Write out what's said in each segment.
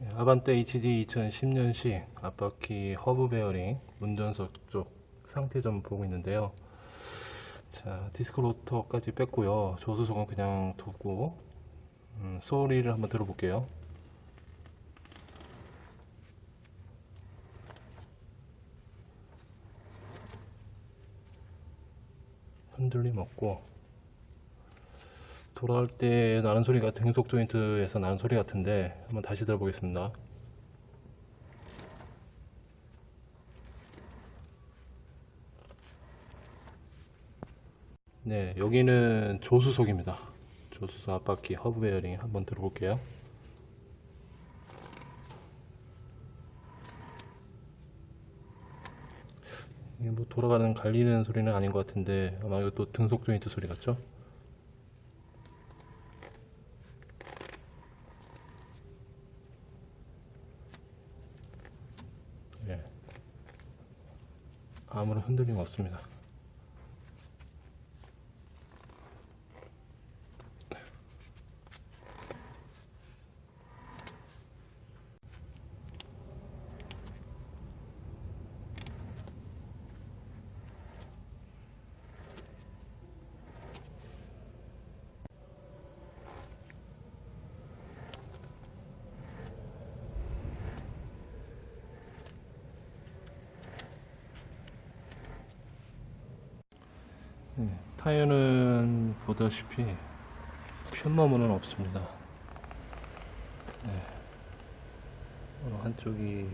예, 아반떼 HD 2010년식 앞바퀴 허브 베어링 운전석 쪽 상태 좀 보고 있는데요. 자, 디스크 로터까지 뺐고요. 조수석은 그냥 두고 음, 소리를 한번 들어볼게요. 흔들림 없고 돌아올 때 나는 소리가 등속 조인트에서 나는 소리 같은데 한번 다시 들어보겠습니다. 네, 여기는 조수석입니다. 조수석 앞바퀴 허브 베어링 한번 들어볼게요. 이게 뭐 돌아가는 갈리는 소리는 아닌 것 같은데 아마 이것도 등속 조인트 소리 같죠? 아무런 흔들림 없습니다. 네, 타이어는 보다시피 편마모는 없습니다. 네. 어, 한쪽이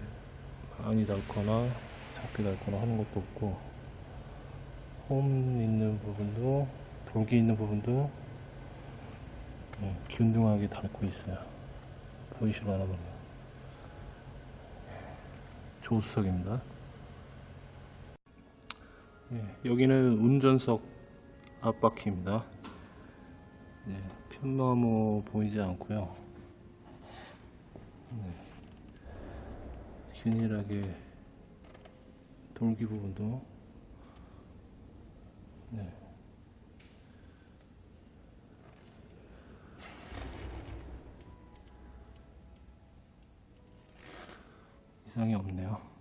많이 닳거나 작게 닳거나 하는 것도 없고 홈 있는 부분도 돌기 있는 부분도 네, 균등하게 닳고 있어요. 보이시려나 보네요. 조수석입니다. 예, 여기는 운전석 앞바퀴입니다. 예, 편마모 보이지 않고요. 네, 균일하게 돌기 부분도 네. 이상이 없네요.